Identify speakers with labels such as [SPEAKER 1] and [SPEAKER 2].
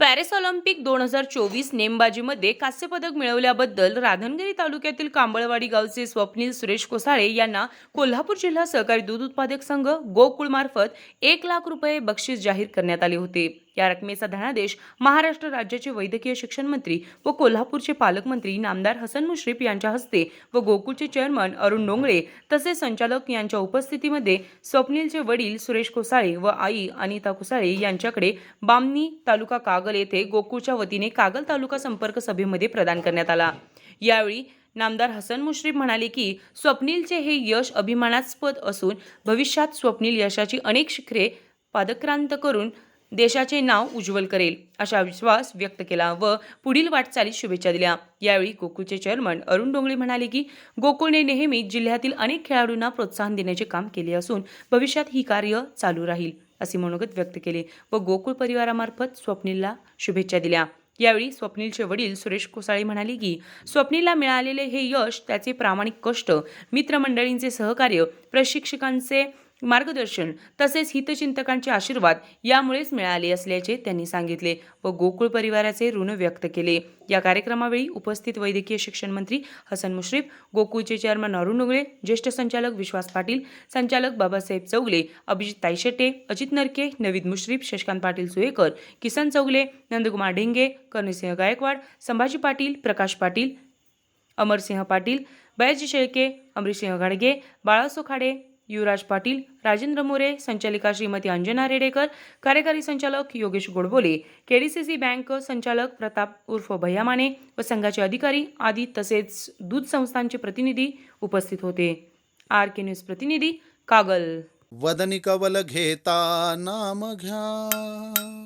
[SPEAKER 1] Paris Olympic दोन हजार चोवीस नेमबाजीमध्ये कांस्यपदक मिळवल्याबद्दल राधनगिरी तालुक्यातील कांबळवाडी गावचे स्वप्नील सुरेश कोसाळे यांना कोल्हापूर जिल्हा सहकारी दूध उत्पादक संघ गोकुळमार्फत एक लाख रुपये बक्षीस जाहीर करण्यात आले होते. या रकमेचा धनादेश महाराष्ट्र राज्याचे वैद्यकीय शिक्षण मंत्री व कोल्हापूरचे पालकमंत्री नामदार हसन मुश्रीफ यांच्या हस्ते व गोकुळचे चेअरमन अरुण डोंगळे तसेच संचालक यांच्या उपस्थितीमध्ये स्वप्नीलचे वडील सुरेश कोसाळे व आई अनिता कोसाळे यांच्याकडे बामणी तालुका कागल येथे गोकुळच्या वतीने कागल तालुका संपर्क सभेमध्ये प्रदान करण्यात आला. यावेळी नामदार हसन मुश्रीफ म्हणाले की स्वप्नीलचे हे यश अभिमानास्पद असून भविष्यात स्वप्नील यशाची अनेक शिखरे पादक्रांत करून देशाचे नाव उज्ज्वल करेल असा विश्वास व्यक्त केला व पुढील वाटचालीस शुभेच्छा दिल्या. यावेळी गोकुळचे चेअरमन अरुण डोंगळे म्हणाले की गोकुळने नेहमी जिल्ह्यातील अनेक खेळाडूंना प्रोत्साहन देण्याचे काम केले असून भविष्यात ही कार्य चालू राहील असे मनोगत व्यक्त केले व गोकुळ परिवारामार्फत स्वप्नीलला शुभेच्छा दिल्या. यावेळी स्वप्नीलचे वडील सुरेश कोसाळे म्हणाले की स्वप्नीलला मिळालेले हे यश त्याचे प्रामाणिक कष्ट मित्रमंडळींचे सहकार्य प्रशिक्षकांचे मार्गदर्शन तसेच हितचिंतकांचे आशीर्वाद यामुळेच मिळाले असल्याचे त्यांनी सांगितले व गोकुळ परिवाराचे ऋण व्यक्त केले. या कार्यक्रमावेळी उपस्थित वैद्यकीय शिक्षण मंत्री हसन मुश्रीफ गोकुळचे चेअरमन अरुण उगळे ज्येष्ठ संचालक विश्वास पाटील संचालक बाबासाहेब चौगले अभिजित तायशेटे अजित नरके नवीद मुश्रीफ शशकांत पाटील सुयेकर किसन चौगले नंदकुमार ढेंगे कर्णसिंह गायकवाड संभाजी पाटील प्रकाश पाटील अमरसिंह पाटील बयाजी शेळके अमरीसिंह घाडगे बाळासो खाडे युवराज पाटील राजेंद्र मोरे संचालिका श्रीमती अंजना रेडेकर कार्यकारी संचालक योगेश गोडबोले केडीसीसी बँक संचालक प्रताप उर्फ भैया माने व संघाचे अधिकारी आदी तसेच दूध संस्थांचे प्रतिनिधी उपस्थित होते. आर के न्यूज प्रतिनिधी कागल.
[SPEAKER 2] वदनी कवल घेता नाम घ्या.